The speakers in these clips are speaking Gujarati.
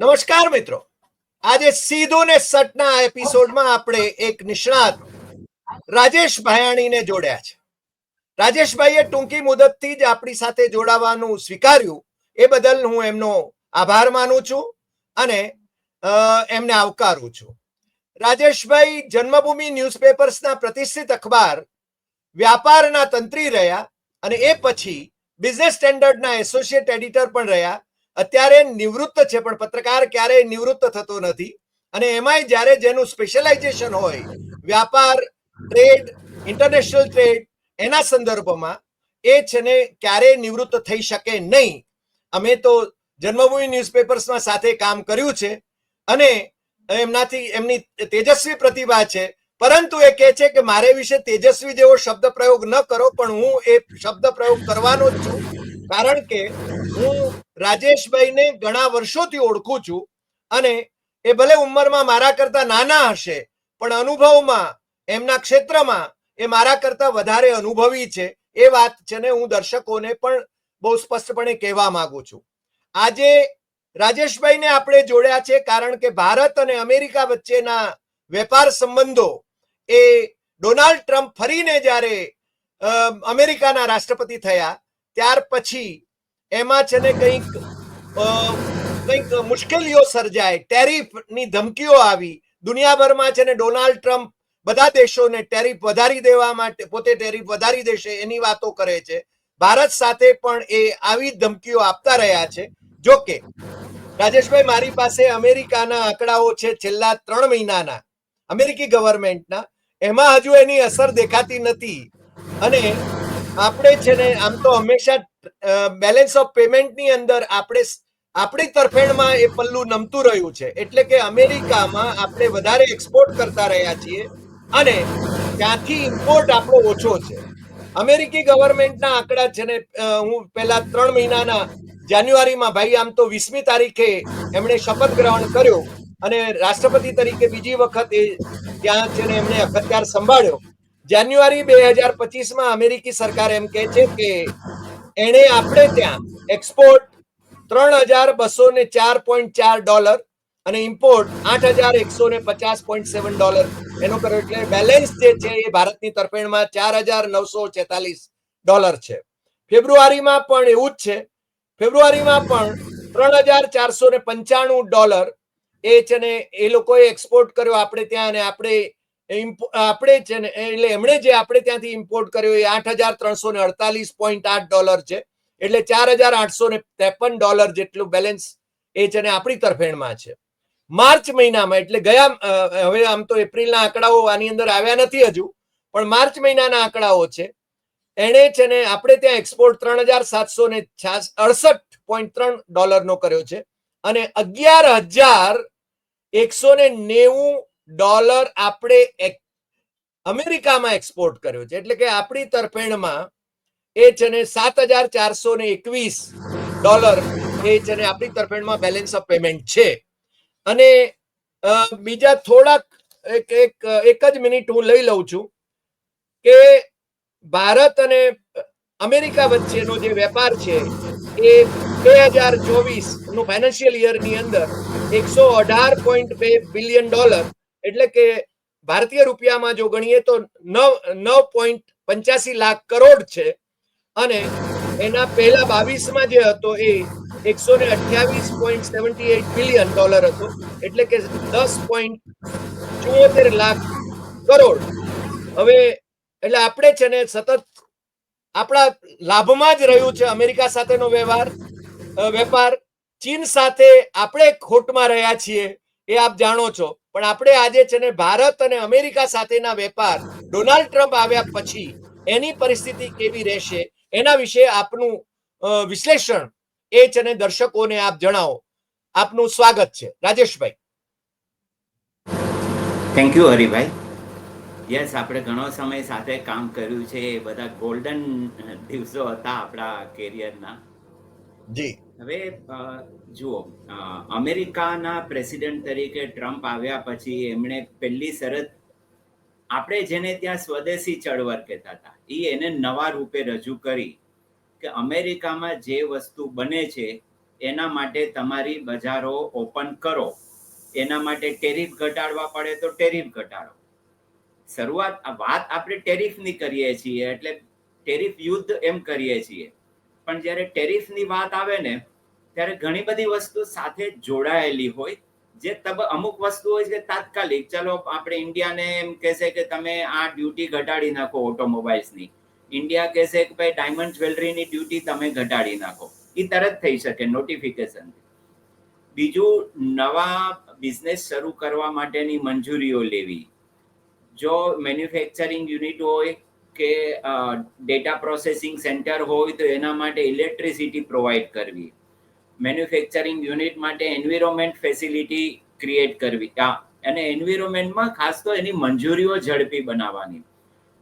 નમસ્કાર મિત્રો. આજે સીધો ને સટના એપિસોડમાં આપણે એક નિષ્ણાત રાજેશ ભાયાણીને જોડ્યા છે. રાજેશભાઈએ ટૂંકી મુદતથી જ આપણી સાથે જોડાવાનું સ્વીકાર્યું. એ બદલ હું એમનો આભાર માનું છું અને એમને આવકારું છું. રાજેશભાઈ જન્મભૂમિ ન્યૂઝપેપર્સના પ્રતિષ્ઠિત અખબાર વ્યાપારના તંત્રી રહ્યા અને એ પછી બિઝનેસ સ્ટેન્ડર્ડના એસોસિએટ એડિટર પણ રહ્યા. અત્યારે નિવૃત્ત છે, પણ પત્રકાર ક્યારેય નિવૃત્ત થતો નથી. અને એમાંય જ્યારે જેનું સ્પેશિયલાઇઝેશન હોય, વ્યાપાર ટ્રેડ ઇન્ટરનેશનલ ટ્રેડ એના સંદર્ભમાં એ છે ને ક્યારેય નિવૃત્ત થઈ શકે નહીં. અમે તો જન્મભૂમિ ન્યૂઝપેપર્સમાં સાથે કામ કર્યું છે અને એમનાથી એમની તેજસ્વી પ્રતિભા છે. પરંતુ એ કહે છે કે મારે વિશે તેજસ્વી જેવો શબ્દ પ્રયોગ ન કરો, પણ હું એ શબ્દ પ્રયોગ કરવાનો જ છું. કારણ કે હું રાજેશભાઈને ઘણા વર્ષોથી ઓળખું છું અને એ ભલે ઉંમરમાં મારા કરતા નાના હશે, પણ અનુભવમાં, એમના ક્ષેત્રમાં એ મારા કરતા વધારે અનુભવી છે. એ વાત છે ને હું દર્શકોને પણ બહુ સ્પષ્ટપણે કહેવા માંગુ છું. આજે રાજેશભાઈને આપણે જોડ્યા છે કારણ કે ભારત અને અમેરિકા વચ્ચેના વેપાર સંબંધો એ ડોનાલ્ડ ટ્રમ્પ ફરીને જ્યારે અમેરિકાના રાષ્ટ્રપતિ થયા ત્યાર પછી એમાં છે ને કંઈક કંઈક મુશ્કેલીઓ સર્જાય, ટેરિફની ધમકીઓ આવી. દુનિયાભરમાં છે ને ડોનાલ્ડ ટ્રમ્પ બધા દેશોને ટેરિફ વધારી દેવા માટે, પોતે ટેરિફ વધારી દેશે એની વાતો કરે છે. ભારત સાથે પણ એ આવી ધમકીઓ આપતા રહ્યા છે. જો કે રાજેશભાઈ, મારી પાસે અમેરિકાના આંકડાઓ છે છેલ્લા ત્રણ મહિનાના, અમેરિકી ગવર્મેન્ટના. એમાં હજુ એની અસર દેખાતી નથી. અને આપણે છે ને, આમ તો હંમેશા બેલેન્સ ઓફ પેમેન્ટની અંદર આપણે આપણી તરફેણમાં એ પલ્લું નમતું રહ્યું છે. એટલે કે અમેરિકામાં આપણે વધારે એક્સપોર્ટ કરતા રહ્યા છીએ અને ત્યાંથી ઇમ્પોર્ટ આપણો ઓછો છે. અમેરિકી ગવર્મેન્ટના આંકડા છે ને હું પહેલા ત્રણ મહિનાના જાન્યુઆરીમાં, ભાઈ, આમ તો વીસમી તારીખે એમણે શપથ ગ્રહણ કર્યો અને રાષ્ટ્રપતિ તરીકે બીજી વખત એ ત્યાં છે ને એમણે અખત્યાર સંભાળ્યો. જાન્યુઆરી બે હજાર પચીસમાં અમેરિકી સરકાર એમ કહે છે કે એણે આપણે ત્યાં એક્સપોર્ટ ત્રણ હજાર બસો ને ચાર પોઈન્ટ ચાર ડોલર અને ઇમ્પોર્ટ આઠ હજાર એકસો ને પચાસ પોઈન્ટ સેવન ડોલર એનો કર્યો. એટલે બેલેન્સ જે છે એ ભારતની તરફેણમાં ચાર હજાર નવસો છેતાલીસ ડોલર છે. ફેબ્રુઆરીમાં પણ એવું જ છે. ફેબ્રુઆરીમાં પણ ત્રણ હજાર ચારસો ને પંચાણું ડોલર એ છે ને એ લોકોએ એક્સપોર્ટ કર્યો. આપણે ત્યાં અને આપણે આપણે છે ને, એટલે એમણે જે આપણે ત્યાંથી ઇમ્પોર્ટ કર્યો એ આઠ હજાર ત્રણસો ને અડતાલીસ પોઈન્ટ આઠ ડોલર છે. એટલે ચાર હજાર આઠસો ને ત્રેપન ડોલર જેટલું બેલેન્સ એ છે ને આપણી તરફેણમાં છે. માર્ચ મહિનામાં, એટલે ગયા હવે આમ તો એપ્રિલના આંકડાઓ આની અંદર આવ્યા નથી હજુ, પણ માર્ચ મહિનાના આંકડાઓ છે. એણે છે ને, આપણે ત્યાં એક્સપોર્ટ ત્રણ હજાર સાતસો ને અડસઠ પોઈન્ટ ત્રણ ડોલરનો કર્યો છે. અને અગિયાર હજાર એકસો ને નેવું ડોલર આપણે અમેરિકામાં એક્સપોર્ટ કર્યો છે. એટલે કે આપણી તરફેણમાં એ છે ને સાત હજાર ચારસો ને એકવીસ ડોલર એ છે ને આપણી તરફેણમાં બેલેન્સ ઓફ પેમેન્ટ છે. અને બીજા થોડાક એક એક એક જ મિનિટ હું લઈ લઉં છું કે ભારત અને અમેરિકા વચ્ચેનો જે વેપાર છે એ બે હજાર ચોવીસનું ફાઇનાન્શિયલ યરની અંદર એકસો અઢાર પોઈન્ટ બે બિલિયન ડોલર એટલે કે ભારતીય રૂપિયામાં જો ગણીએ તો નવ નવ પોઈન્ટ પંચ્યાસી લાખ કરોડ છે. અને એના પહેલા બાવીસમાં જે હતો એ એકસો ને અઠ્યાવીસ point seventy eight billion dollar હતો. એટલે કે દસ પોઈન્ટ ચુમ્મોતેર લાખ કરોડ. હવે એટલે આપણે છે ને સતત આપણા લાભમાં જ રહ્યું છે અમેરિકા સાથેનો વ્યવહાર વેપાર. ચીન સાથે આપણે ખોટમાં રહ્યા છીએ એ આપ જાણો છો. પણ આપણે આજે છે ને ભારત અને અમેરિકા સાથેના વેપાર ડોનાલ્ડ ટ્રમ્પ આવ્યા પછી એની પરિસ્થિતિ કેવી રહેશે એના વિશે આપનું વિશ્લેષણ એ છે ને દર્શકોને આપ જણાવો. આપનું સ્વાગત છે. Rajeshbhai. Thank you Haribhai. Yes આપણે ઘણો સમય સાથે કામ કર્યું છે. એ બધા ગોલ્ડન દિવસો હતા આપણા કેરિયરના જી. હવે જુઓ અમેરિકાના પ્રેસિડેન્ટ તરીકે ટ્રમ્પ આવ્યા પછી એમણે પહેલી શરત આપણે જેને ત્યાં સ્વદેશી ચળવળ કહેતા હતા, એ એને નવા રૂપે રજૂ કરી કે અમેરિકામાં જે વસ્તુ બને છે, એના માટે તમારી બજારો ઓપન કરો. એના માટે ટેરિફ ઘટાડવા પડે તો ટેરિફ ઘટાડો. શરૂઆત વાત આપણે ટેરિફની કરીએ છીએ, એટલે ટેરિફ યુદ્ધ એમ કરીએ છીએ. પણ જ્યારે ટેરિફની વાત આવે ને, ત્યારે ઘણી બધી વસ્તુ સાથે જોડાયેલી હોય. જે તબ અમુક વસ્તુ હોય છે તાત્કાલિક. ચલો, આપણે ઇન્ડિયાને એમ કહેશે કે તમે આ ડ્યુટી ઘટાડી નાખો ઓટોમોબાઈલ્સની. ઇન્ડિયા કહેશે કે ભાઈ, ડાયમંડ જ્વેલરીની ડ્યુટી તમે ઘટાડી નાખો. એ તરત થઈ શકે નોટિફિકેશન બીજું, નવા બિઝનેસ શરૂ કરવા માટેની મંજૂરીઓ લેવી. જો મેન્યુફેક્ચરિંગ યુનિટ હોય કે ડેટા પ્રોસેસિંગ સેન્ટર હોય તો એના માટે ઇલેક્ટ્રિસિટી પ્રોવાઈડ કરવી. મેન્યુફેક્ચરિંગ યુનિટ માટે એન્વિરોમેન્ટ ફેસિલિટી ક્રિએટ કરવી. અને એન્વિરોમેન્ટમાં ખાસ તો એની મંજૂરીઓ ઝડપી બનાવવાની.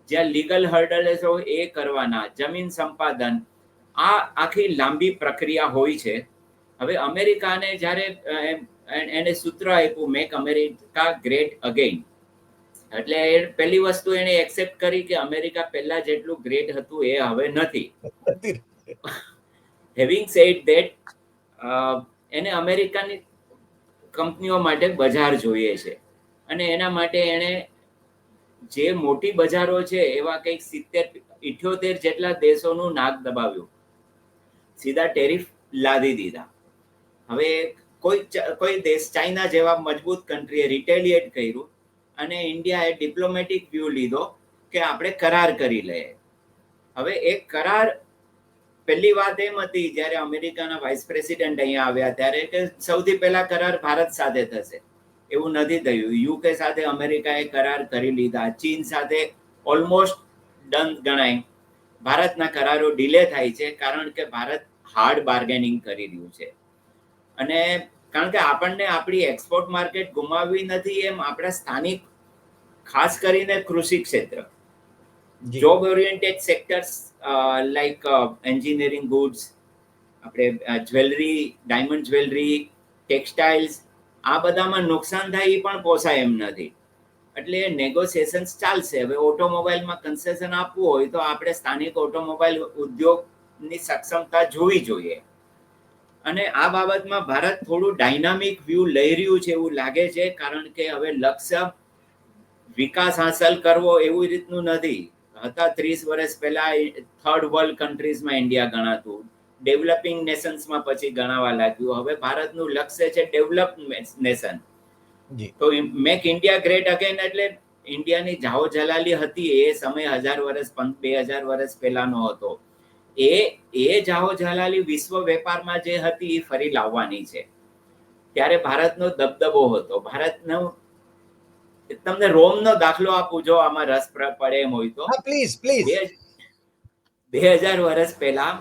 જ્યાં લીગલ હર્ડલ્સ હોય એ કરવાના, જમીન સંપાદન, આ આખી લાંબી પ્રક્રિયા હોય છે. હવે અમેરિકાને જ્યારે એને સૂત્ર આપ્યું મેક અમેરિકા ગ્રેટ અગેઇન એટલે એ પહેલી વસ્તુ એને એક્સેપ્ટ કરી કે અમેરિકા પહેલા જેટલું ગ્રેટ હતું એ હવે નથી. હેવિંગ સેડ ધેટ એને અમેરિકાની કંપનીઓ માટે બજાર જોઈએ છે. અને એના માટે એણે જે મોટી બજારો છે એવા કંઈક સિત્તેર, ઇઠ્યોતેર જેટલા દેશોનું નાક દબાવ્યું. સીધા ટેરિફ લાદી દીધા. હવે કોઈ કોઈ દેશ ચાઇના જેવા મજબૂત કન્ટ્રીએ રિટેલિએટ કર્યું. અને ઇન્ડિયાએ ડિપ્લોમેટિક વ્યૂ લીધો કે આપણે કરાર કરી લઈએ. હવે એ કરાર પહેલી વાત એમ હતી, જ્યારે અમેરિકાના વાઇસ પ્રેસિડેન્ટ અહીંયા આવ્યા, ત્યારે કે સૌથી પહેલા કરાર ભારત સાથે થશે. એવું નથી થયું. યુકે સાથે અમેરિકાએ કરાર કરી લીધા. ચીન સાથે ઓલમોસ્ટ ડન ગણાય. ભારતના કરારો ડિલે થાય છે, કારણ કે ભારત હાર્ડ બાર્ગેનિંગ કરી રહ્યું છે. અને કારણ કે આપણને આપણી એક્સપોર્ટ માર્કેટ ગુમાવવી નથી એમ આપણા સ્થાનિક ખાસ કરીને કૃષિ ક્ષેત્ર. Job oriented sectors like engineering goods આપણે જ્વેલરી ડાયમંડ જ્વેલરી ટેક્સટાઇલ્સ આ બધામાં નુકસાન થાય એ પણ પોસાય એમ નથી. એટલે નેગોસિએશન્સ ચાલશે. હવે ઓટોમોબાઈલમાં કન્સેશન આપવું હોય તો આપણે સ્થાનિક ઓટોમોબાઈલ ઉદ્યોગની સક્ષમતા જોવી જોઈએ. અને આ બાબતમાં ભારત થોડું ડાયનામિક વ્યૂ લઈ રહ્યું છે એવું લાગે છે કારણ કે હવે લક્ષ્ય વિકાસ હાંસલ કરવો એવું રીતનું નથી. હતા ત્રીસ વર્ષ પહેલા થર્ડ વર્લ્ડ કન્ટ્રીઝમાં ઇન્ડિયા ગણાતું ડેવલપિંગ નેશન્સમાં પછી ગણાવા લાગ્યું. હવે ભારતનું લક્ષ્ય છે develop nation to make India great again એટલે ઇન્ડિયાની જાહો જલાલી હતી એ સમય હજાર વર્ષ બે હજાર વર્ષ પહેલાનો હતો. એ એ જાહો જલાલી વિશ્વ વેપારમાં જે હતી એ ફરી લાવવાની છે. ત્યારે ભારતનો દબદબો હતો. ભારતનો તમને રોમનો દાખલો આપું જો આમાં રસ પડે એમ હોય તો. પ્લીઝ પ્લીઝ બે હજાર વર્ષ પહેલા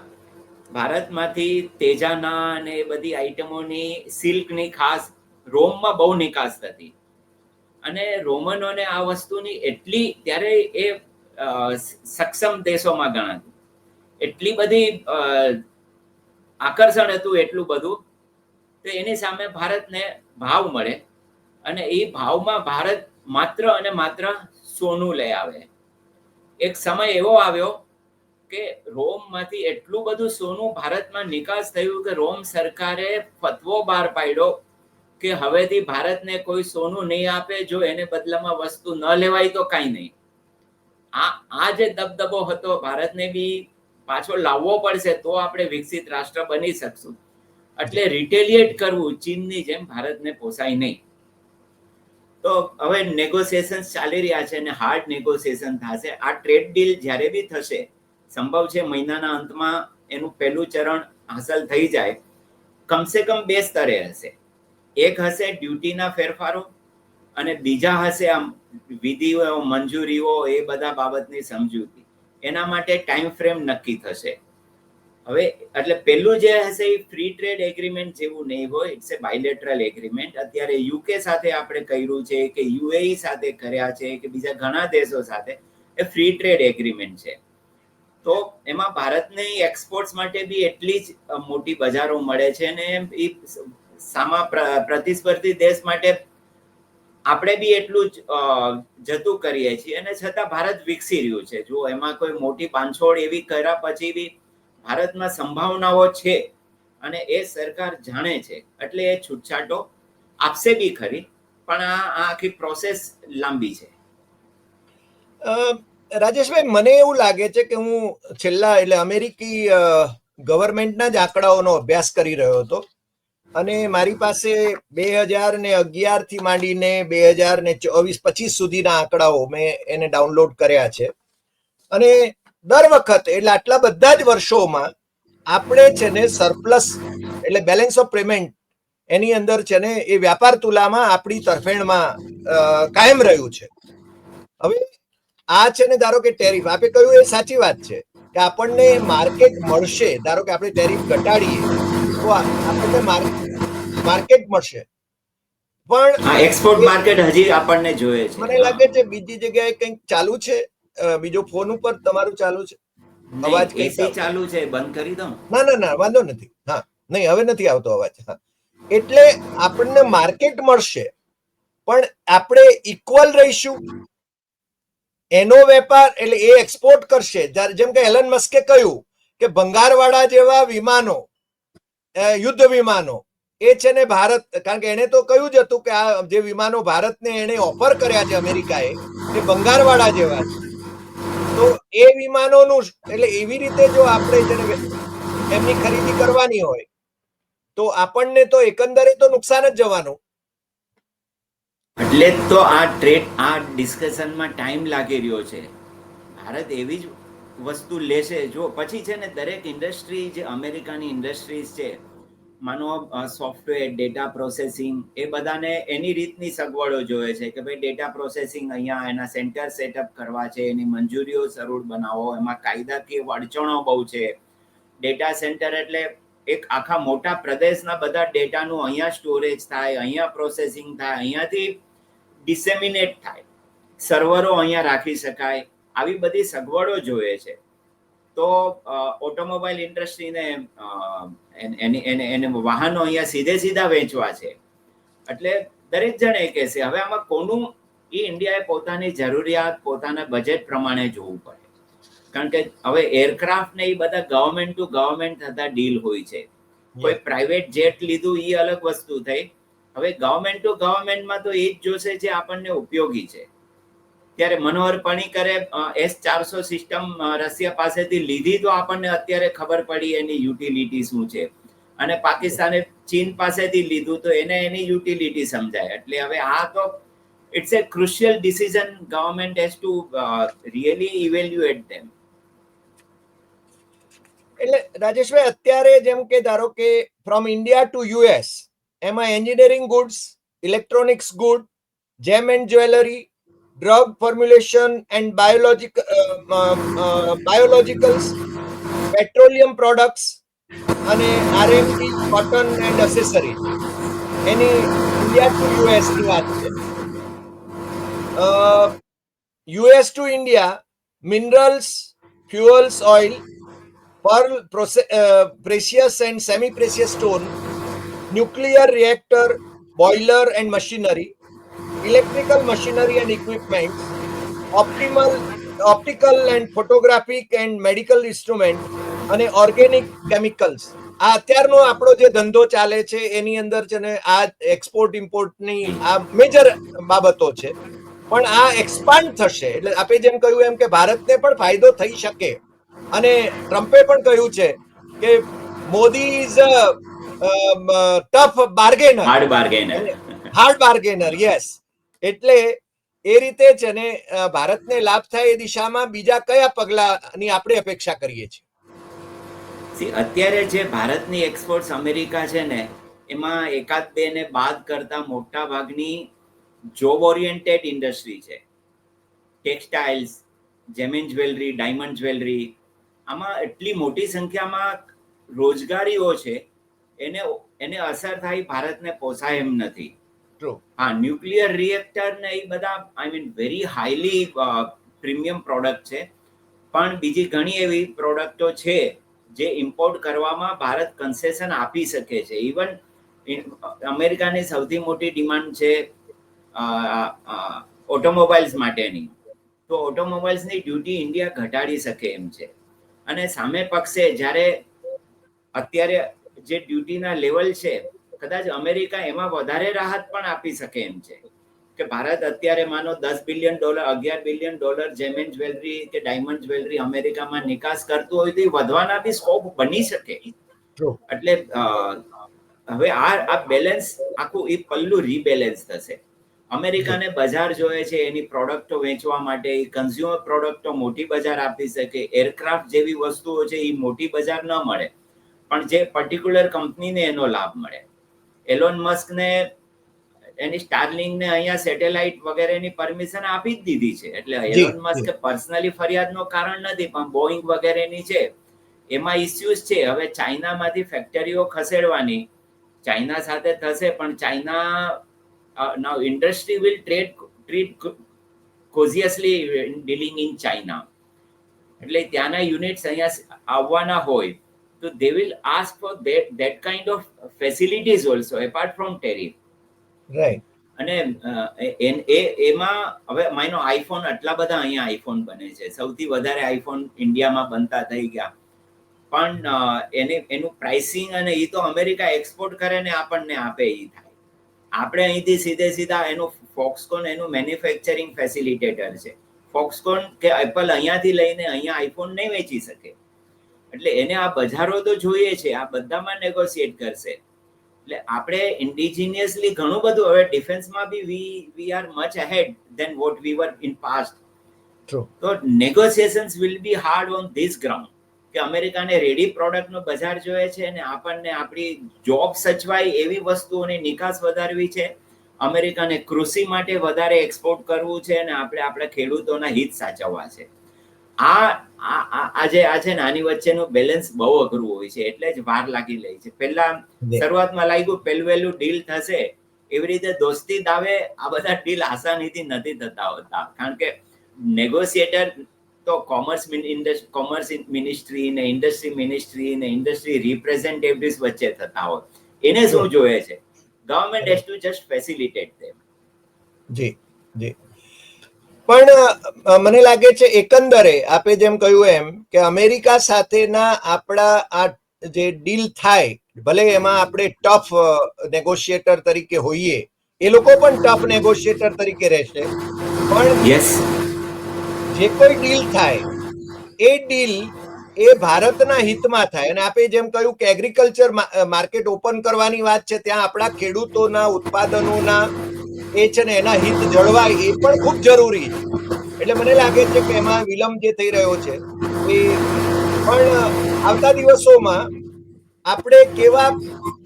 ભારતમાંથી તેજાના અને એ બધી આઈટમોની સિલ્કની ખાસ રોમમાં બહુ નિકાસ થતી. અને રોમનોને આ વસ્તુની એટલી ત્યારે એ સક્ષમ દેશોમાં ગણાતું. એટલી બધી આકર્ષણ હતું એટલું બધું, તો એની સામે ભારતને ભાવ મળે અને એ ભાવમાં ભારત માત્ર અને માત્ર સોનું લઈ આવે. એક સમય એવો આવ્યો કે રોમમાંથી એટલું બધું સોનું ભારતમાં નિકાસ થયું કે રોમ સરકારે ફતવો બહાર પાડ્યો કે હવેથી ભારતને કોઈ સોનું નહીં આપે, જો એને બદલામાં વસ્તુ ન લેવાય તો કાંઈ નહીં. આ આ જે દબદબો હતો, ભારતને બી પાછો લાવવો પડશે તો આપણે વિકસિત રાષ્ટ્ર બની શકશું. એટલે રિટેલિએટ કરવું ચીનની જેમ ભારતને પોસાય નહીં. તો હવે નેગોસિએશન ચાલી રહ્યા છે અને હાર્ડ નેગોસિએશન થશે. આ ટ્રેડ ડીલ જ્યારે બી થશે, સંભવ છે મહિનાના અંતમાં એનું પહેલું ચરણ હાંસલ થઈ જાય. કમસે કમ બે સ્તરે હશે. એક હશે ડ્યુટીના ફેરફારો અને બીજા હશે આમ વિધિઓ, મંજૂરીઓ એ બધા બાબતની સમજૂતી. એના માટે ટાઈમ ફ્રેમ નક્કી થશે. હવે, એટલે પહેલું જે હશે એ ફ્રી ટ્રેડ એગ્રીમેન્ટ જેવું નહીં હોય ઇટ્સ એ બાયલેટરલ એગ્રીમેન્ટ અત્યારે યુકે સાથે આપણે કર્યું છે કે યુએઈ સાથે કર્યા છે કે બીજા ઘણા દેશો સાથે, એ ફ્રી ટ્રેડ એગ્રીમેન્ટ છે. તો એમાં ભારતને એક્સપોર્ટ્સ માટે બી એટલી જ મોટી બજારો મળે છે ને એ સામા પ્ર- પ્રતિસ્પર્ધી દેશ માટે આપણે બી એટલું જ જતું કરીએ છીએ અને છતાં ભારત વિકસી રહ્યું છે. જો એમાં કોઈ મોટી બાંધછોડ એવી કર્યા પછી બી ભારતમાં સંભાવનાઓ છે અને એ સરકાર જાણે છે. એટલે એ છૂટછાટો આપશે બી ખરી, પણ આ આખી પ્રોસેસ લાંબી છે. રાજેશભાઈ, મને એવું લાગે છે કે હું છેલ્લા, એટલે અમેરિકી ગવર્મેન્ટના જ આંકડાઓનો અભ્યાસ કરી રહ્યો હતો. અને મારી પાસે બે હજાર ને અગિયારથી માંડીને બે હજાર ને ચોવીસ પચીસ સુધીના આંકડાઓ મેં એને ડાઉનલોડ કર્યા છે. અને દર વખત, એટલે આટલા બધા જ વર્ષોમાં આપણે છે ને સરપ્લસ, એટલે બેલેન્સ ઓફ પેમેન્ટ એની અંદર છે ને એ વ્યાપાર તુલામાં આપણી તરફેણમાં કાયમ રહ્યું છે. હવે આ છે ને ધારો કે ટેરિફ, આપે કહ્યું એ સાચી વાત છે કે આપણને માર્કેટ મળશે, ધારો કે આપણે ટેરિફ ઘટાડીએ આ- આપણને માર્કેટ મળશે. પણ એક્સપોર્ટ માર્કેટ હજી આપણને જોઈએ છે. મને લાગે છે બીજી જગ્યાએ કંઈક ચાલુ છે બીજો ફોન ઉપર તમારું ચાલુ છે. અવાજ એસી ચાલુ છે બંધ કરી દઉં. ના ના ના વાંધો નથી. હા નહીં હવે નથી આવતો અવાજ. હા. એટલે આપણને માર્કેટ મળશે પણ આપણે ઇક્વલ રહીશું. એનો વેપાર એટલે એ એક્સપોર્ટ કરશે. જેમ કે એલન મસ્કે કહ્યું કે ભંગારવાળા જેવા વિમાનો યુદ્ધ વિમાનો. એ છે ને ભારત, કારણ કે એને તો કહ્યું જ હતું કે આ જે વિમાનો ભારતને એને ઓફર કર્યા છે અમેરિકાએ, એ ભંગારવાળા જેવા છે. તો એ વિમાનોનું એટલે એવી રીતે જો આપણે છે એમની ખરીદી કરવાની હોય, તો આપણને તો એકંદરે તો નુકસાન જ જવાનું. એટલે તો આ ટ્રેડ, આ ડિસ્કશનમાં ટાઈમ લાગી રહ્યો છે. ભારત એવી જ વસ્તુ લેશે. જો, પછી છે ને દરેક ઇન્ડસ્ટ્રી જે અમેરિકાની ઇન્ડસ્ટ્રીઝ છે, માનો સોફ્ટવેર ડેટા પ્રોસેસિંગ એ બધાને એની રીતની સગવડો જોઈએ છે કે ભાઈ ડેટા પ્રોસેસિંગ અહીંયા એના સેન્ટર સેટઅપ કરવા છે, એની મંજૂરીઓ સરળ બનાવો, એમાં કાયદાકીય અડચણો બહુ છે. ડેટા સેન્ટર એટલે એક આખા મોટા પ્રદેશના બધા ડેટાનું અહીંયા સ્ટોરેજ થાય, અહીંયા પ્રોસેસિંગ થાય, અહીંયાથી ડિસેમિનેટ થાય. સર્વરો અહીંયા રાખી શકાય. આવી બધી સગવડો જોઈએ છે. તો ઓટોમોબાઈલ ઇન્ડસ્ટ્રીને એને એને વાહનો અહીંયા સીધે સીધા વેચવા છે. એટલે દરેક જણ એ કહેશે હવે આમાં કોનું એ ઇન્ડિયાએ પોતાની જરૂરિયાત પોતાના બજેટ પ્રમાણે જોવું પડે. કારણ કે હવે એરક્રાફ્ટ ને એ બધા ગવર્મેન્ટ ટુ ગવર્મેન્ટ થતા ડીલ હોય છે. કોઈ પ્રાઇવેટ જેટ લીધું એ અલગ વસ્તુ થઈ. હવે ગવર્મેન્ટ ટુ ગવર્મેન્ટમાં તો એ જ જોશે જે આપણને ઉપયોગી છે. ત્યારે મનોહર પણીકરે એસ ચારસો સિસ્ટમ રશિયા પાસેથી લીધી તો આપણને અત્યારે ખબર પડી એની યુટિલિટી શું છે. અને પાકિસ્તાને ચીન પાસેથી લીધું તો એને એની યુટિલિટી સમજાય. એટલે હવે આ તો it's a crucial decision government has to really evaluate them એટલે રાજેશભાઈ, અત્યારે જેમ કે ધારો કે ફ્રોમ ઇન્ડિયા ટુ યુએસ એમાં engineering goods electronics good gem and jewellery drug formulation and biologic biologicals petroleum products અને આરએમડી કોટન એન્ડ અસેસરી એની ઇન્ડિયા ટુ યુએસની વાત છે US to India minerals fuels oil pearl proce- uh, precious and semi precious stone nuclear reactor boiler and machinery electrical machinery and equipment optimal optical and photographic and medical instrument અને ઓર્ગેનિક કેમિકલ્સ આ અત્યારનો આપણો જે ધંધો ચાલે છે એની અંદર છે ને આ એક્સપોર્ટ ઇમ્પોર્ટની આ મેજર બાબતો છે. પણ આ એક્સપાન્ડ થશે એટલે આપણે જેમ કહ્યું એમ કે ભારતને પણ ફાયદો થઈ શકે. અને ટ્રમ્પે પણ કહ્યું છે કે Modi is tough bargainer. Hard bargainer. Hard bargainer yes. એટલે એ રીતે જ ને ભારતને લાભ થાય એ દિશામાં બીજા કયા પગલાની આપણે અપેક્ષા કરીએ છીએ? અત્યારે જે ભારતની એક્સપોર્ટ્સ અમેરિકા છે ને, એમાં એકાદ બે ને બાદ કરતા મોટા ભાગની જોબ ઓરિએન્ટેડ ઇન્ડસ્ટ્રી છે. ટેક્સટાઇલ્સ જેમિન જ્વેલરી ડાયમંડ જ્વેલરી આમાં એટલી મોટી સંખ્યામાં રોજગારીઓ છે, એને એને અસર થાય ભારતને પોસાય એમ નથી. ટ્રુ હા ન્યુક્લિયર રિએક્ટર ને એ બધા I mean very highly premium product છે. પણ બીજી ઘણી એવી પ્રોડક્ટો છે જે ઇમ્પોર્ટ કરવામાં ભારત કન્સેશન આપી શકે છે. ઇવન અમેરિકાની સૌથી મોટી ડિમાન્ડ છે ઓટોમોબાઈલ્સ માટેની. તો ઓટોમોબાઈલ્સની ડ્યુટી ઇન્ડિયા ઘટાડી શકે એમ છે. અને સામે પક્ષે જ્યારે અત્યારે જે ડ્યુટીના લેવલ છે કદાચ અમેરિકા એમાં વધારે રાહત પણ આપી શકે એમ છે. કે ભારત અત્યારે માનો દસ બિલિયન ડોલર અગિયાર billion dollar gem and jewellery કે ડાયમંડ જ્વેલરી અમેરિકામાં નિકાસ કરતું હોય તો એ વધવાના બી સ્કોપ બની શકે. એટલે હવે આ આ બેલેન્સ આખું એ પલ્લું રીબેલેન્સ થશે. અમેરિકાને બજાર જોઈએ છે એની પ્રોડક્ટો વેચવા માટે એ કન્ઝ્યુમર પ્રોડક્ટો મોટી બજાર આપી શકે એરક્રાફ્ટ જેવી વસ્તુઓ છે એ મોટી બજાર ન મળે. પણ જે પર્ટિક્યુલર કંપનીને એનો લાભ મળે. એલોન મસ્કને એની સ્ટારલિંગ ને અહીંયા સેટેલાઇટ વગેરેની પરમિશન આપી જ દીધી છે. એટલે એલોન મસ્ક પર્સનલી ફરિયાદનો કારણ નથી પણ બોઈંગ વગેરેની છે એમાં ઇસ્યુઝ છે. હવે ચાઇનામાંથી ફેક્ટરીઓ ખસેડવાની ચાઇના સાથે થશે પણ China now industry will trade treat cautiously dealing in China એટલે ત્યાંના યુનિટ્સ અહીંયા આવવાના હોય. તો they will ask for that that kind of facilities also apart from tariff right અને એ- એમાં હવે માનો આઈફોન આટલા બધા અહીંયા આઈફોન બને છે. સૌથી વધારે આઈફોન ઇન્ડિયામાં બનતા થઈ ગયા. પણ એને એનું પ્રાઇસિંગ અને એ તો અમેરિકા એક્સપોર્ટ કરે ને આપણને આપે એ થાય. આપણે અહીંથી સીધે સીધા એનું ફોક્સકોન એનું મેન્યુફેક્ચરિંગ ફેસિલિટેટર છે. ફોક્સકોન કે એપલ અહીંયાથી લઈને અહીંયા આઈફોન નહીં વેચી શકે. એટલે એને આ બજારો તો જોઈએ છે આ બધામાં નેગોશિએટ કરશે. એટલે આપણે ઇન્ડિજિનિયસલી ઘણું બધું હવે ડિફેન્સમાં be we we are much ahead than what we were in past તો negotiations will be hard on this ground કે અમેરિકાને રેડી પ્રોડક્ટનો બજાર જોઈએ છે અને આપણને આપણી જોબ સચવાય એવી વસ્તુઓની નિકાસ વધારવી છે. અમેરિકાને કૃષિ માટે વધારે એક્સપોર્ટ કરવું છે અને આપણે આપણા ખેડૂતોના હિત સાચવવા છે. આ આજે આ છે ને આની વચ્ચેનું બેલેન્સ બહુ અઘરું હોય છે એટલે જ વાર લાગી લે છે. પહેલા શરૂઆતમાં લાગ્યું પહેલું વહેલું ડીલ થશે એવી રીતે દોસ્તી દાવે આ બધા ડીલ આસાનીથી નથી થતા હોતા. કારણ કે નેગોશિએટર તો કોમર્સ કોમર્સ મિનિસ્ટ્રી ને ઇન્ડસ્ટ્રી મિનિસ્ટ્રી ને ઇન્ડસ્ટ્રી રિપ્રેઝેન્ટેટિવ્સ વચ્ચે થતા હોય. એને શું જોયે છે? Government has to just facilitate them જી જી. પણ મને લાગે છે એકંદરે આપે જેમ કહ્યું એમ કે અમેરિકા સાથેના આપણા આ જે ડીલ થાય ભલે એમાં આપણે ટફ નેગોશિએટર તરીકે હોઈએ એ લોકો પણ ટફ નેગોશિએટર તરીકે રહેશે. પણ યસ જે કોઈ ડીલ થાય એ ડીલ એ ભારતના હિતમાં થાય. અને આપે જેમ કહ્યું કે એગ્રીકલ્ચર માર્કેટ ઓપન કરવાની વાત છે ત્યાં આપણા ખેડૂતોના ઉત્પાદનોના એ છે ને એના હિત જળવાય એ પણ ખૂબ જરૂરી છે. એટલે મને લાગે છે કે એમાં વિલંબ જે થઈ રહ્યો છે, એ પણ આવતા દિવસોમાં આપણે કેવા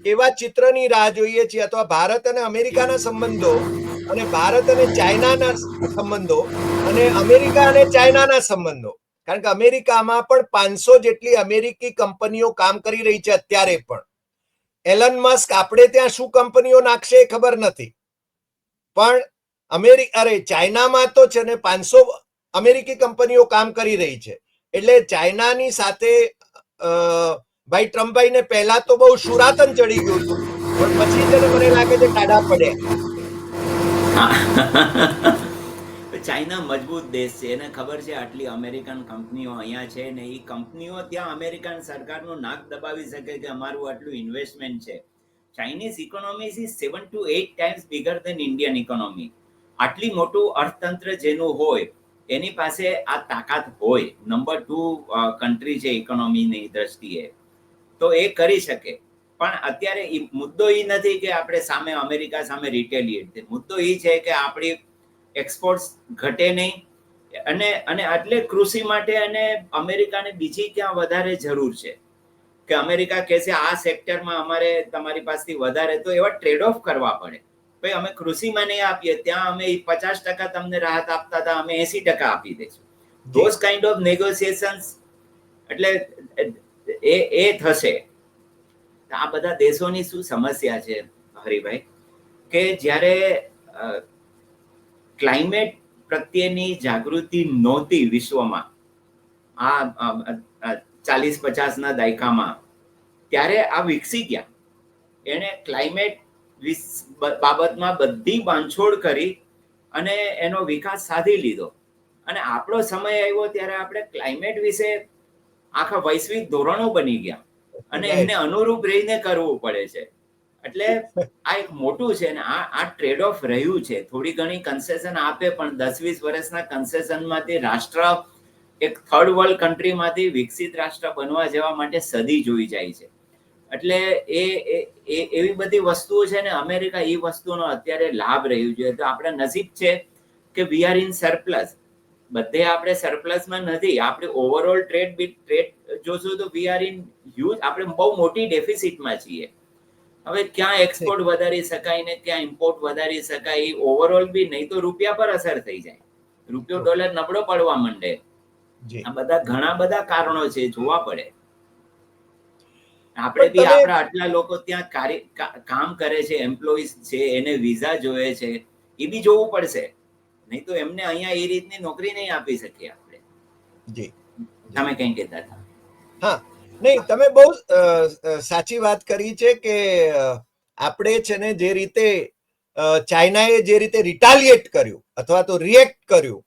કેવા ચિત્રની રાહ જોઈએ છીએ અથવા ભારત અને અમેરિકાના સંબંધો અને ભારત અને ચાઇનાના સંબંધો અને અમેરિકા અને ચાઇનાના સંબંધો. કારણ કે અમેરિકામાં પણ પાંચસો જેટલી અમેરિકી કંપનીઓ કામ કરી રહી છે અત્યારે પણ. એલન મસ્ક, આપણે ત્યાં શું કંપનીઓ નાખશે એ ખબર નથી. પણ અમેરિકા અરે, ચાઇનામાં તો છે ને પાંચસો અમેરિકી કંપનીઓ કામ કરી રહી છે. એટલે ચાઇનાની સાથે ભાઈ ટ્રમ્પભાઈને પહેલા તો બહુ સુરાતન ચડી ગયું હતું. પણ પછી તેને મને લાગે છે ટાડા પડ્યા. ચાઇના મજબૂત દેશ છે. એને ખબર છે આટલી અમેરિકન કંપનીઓ અહીંયા છે ને એ કંપનીઓ ત્યાં અમેરિકન સરકારનું નાક દબાવી શકે કે અમારું આટલું ઇન્વેસ્ટમેન્ટ છે. Chinese economy is seven to eight times bigger than Indian economy આટલી મોટું અર્થતંત્ર જેનું હોય, એની પાસે આ તાકાત હોય નંબર ટુ કન્ટ્રી છે ઇકોનોમીની દ્રષ્ટિએ, તો એ કરી શકે. પણ અત્યારે મુદ્દો એ નથી કે આપણે સામે અમેરિકા, સામે રિટેલિએટ મુદ્દો એ છે કે આપણી એક્સપોર્ટ્સ ઘટે નહીં. અને અને એટલે કૃષિ માટે અને અમેરિકાને બીજી ક્યાં વધારે જરૂર છે? કે અમેરિકા કહેશે આ સેક્ટરમાં અમારે તમારી પાસેથી વધારે તો એવા ટ્રેડ ઓફ કરવા પડે. ભાઈ અમે કૃષિમાં નહીં આપીએ ત્યાં અમે પચાસ ટકા તમને રાહત આપતા હતા અમે એસી ટકા આપી દઈશું. ધોઝ કાઇન્ડ ઓફ નેગોશિએશન્સ એટલે એ એ થશે. આ બધા દેશોની શું સમસ્યા છે હરિભાઈ? કે જ્યારે ક્લાઇમેટ પ્રત્યેની જાગૃતિ નહોતી વિશ્વમાં આ ચાલીસ પચાસના દાયકામાં ત્યારે આ વિકસી ગયા. એણે ક્લાઇમેટ બાબતમાં બધી બાંધછોડ કરી અને એનો વિકાસ સાધી લીધો. અને આપણો સમય આવ્યો ત્યારે આપણે ક્લાઇમેટ વિશે આખા વૈશ્વિક ધોરણો બની ગયા. અને એને અનુરૂપ રહીને કરવું પડે છે. એટલે આ એક મોટું છે ને આ આ ટ્રેડ ઓફ રહ્યું છે. થોડી ઘણી કન્સેશન આપે પણ દસ વીસ વર્ષના કન્સેશનમાંથી રાષ્ટ્ર એક થર્ડ વર્લ્ડ કન્ટ્રીમાંથી વિકસિત રાષ્ટ્ર બનવા જવા માટે સદી જોઈ જાય છે. એટલે એ એવી બધી વસ્તુઓ છે ને અમેરિકા એ વસ્તુનો અત્યારે લાભ રહ્યું છે. તો આપણે નસીબ છે કે વી આર ઇન સરપ્લસ બધે આપણે સરપ્લસમાં નથી. આપણે ઓવરઓલ ટ્રેડ બી ટ્રેડ જોશું તો વી આર ઇન હ્યુજ આપણે બહુ મોટી ડેફિસિટમાં છીએ. હવે ક્યાં એક્સપોર્ટ વધારી શકાય ને ક્યાં ઇમ્પોર્ટ વધારી શકાય ઓવરઓલ બી નહીં તો રૂપિયા પર અસર થઈ જાય. રૂપિયો ડોલર નબળો પડવા માંડે. આ બધા ઘણા બધા કારણો છે જોવા પડે. આપણે બી આપણા આટલા લોકો ત્યાં કામ કરે છે એમ્પ્લોઈઝ છે એને વિઝા જોવે છે એ બી જોવું પડશે. નહીં તો એમને અહીંયા એ રીતની નોકરી નહીં આપી શકીએ આપણે. જી. તમે કઈ કહેતા હતા. હા. નહીં તમે બહુ સાચી વાત કરી છે કે આપણે છે ને જે રીતે ચાઇનાએ જે રીતે રિટાલિએટ કર્યું અથવા તો રિએક્ટ કર્યું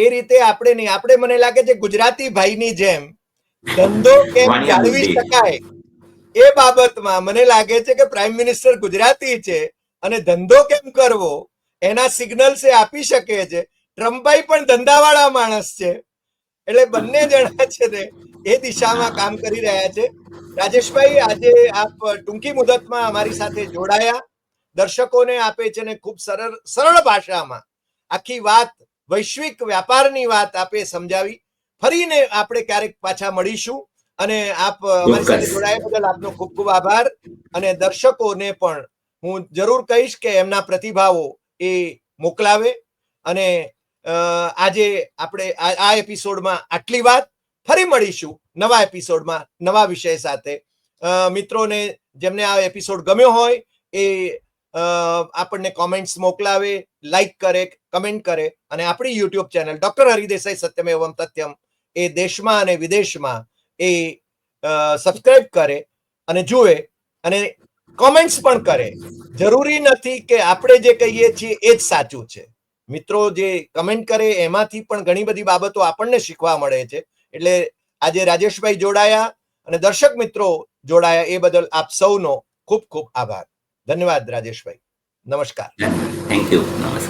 એ રીતે આપણે નહીં. આપણે મને લાગે છે ગુજરાતી ભાઈની જેમ ધંધો કેમ જાળવી શકાય એ બાબતમાં મને લાગે છે કે પ્રાઇમ મિનિસ્ટર ગુજરાતી છે અને ધંધો કેમ કરવો એના સિગ્નલ્સ એ આપી શકે છે. ટ્રમ્પભાઈ પણ ધંધાવાળા માણસ છે. એટલે બંને જણા છે ને એ દિશામાં કામ કરી રહ્યા છે. રાજેશભાઈ આજે આપ ટૂંકી મુદતમાં અમારી સાથે જોડાયા. દર્શકોને આપે છે ને ખૂબ સરળ સરળ ભાષામાં આખી વાત વૈશ્વિક વ્યાપારની વાત આપે સમજાવી. ફરીને આપણે ક્યારેક પાછા મળીશું અને આપ અમારી સાથે જોડાયા બદલ આપનો ખૂબ ખૂબ આભાર અને દર્શકોને પણ હું જરૂર કહીશ કે એમના પ્રતિભાવો એ મોકલાવે અને આજે આપણે આ એપિસોડમાં આટલી વાત. ફરી મળીશું નવા એપિસોડમાં નવા વિષય સાથે. મિત્રોને જેમને આ એપિસોડ ગમ્યો હોય એ આપણને કોમેન્ટ્સ મોકલાવે લાઈક કરે કમેન્ટ કરે અને આપણી યુટ્યુબ ચેનલ ડોક્ટર હરિદેસાઈ સત્યમ એવમ તથ્યમ એ દેશમાં અને વિદેશમાં એ સબસ્ક્રાઇબ કરે અને જુએ અને કોમેન્ટ્સ પણ કરે. જરૂરી નથી કે આપણે જે કહીએ છીએ એ જ સાચું છે. મિત્રો જે કમેન્ટ કરે એમાંથી પણ ઘણી બધી બાબતો આપણને શીખવા મળે છે. એટલે આજે રાજેશભાઈ જોડાયા અને દર્શક મિત્રો જોડાયા એ બદલ આપ સૌનો ખૂબ ખૂબ આભાર. ધન્યવાદ રાજેશભાઈ. નમસ્કાર. થેન્ક યુ નમસ્કાર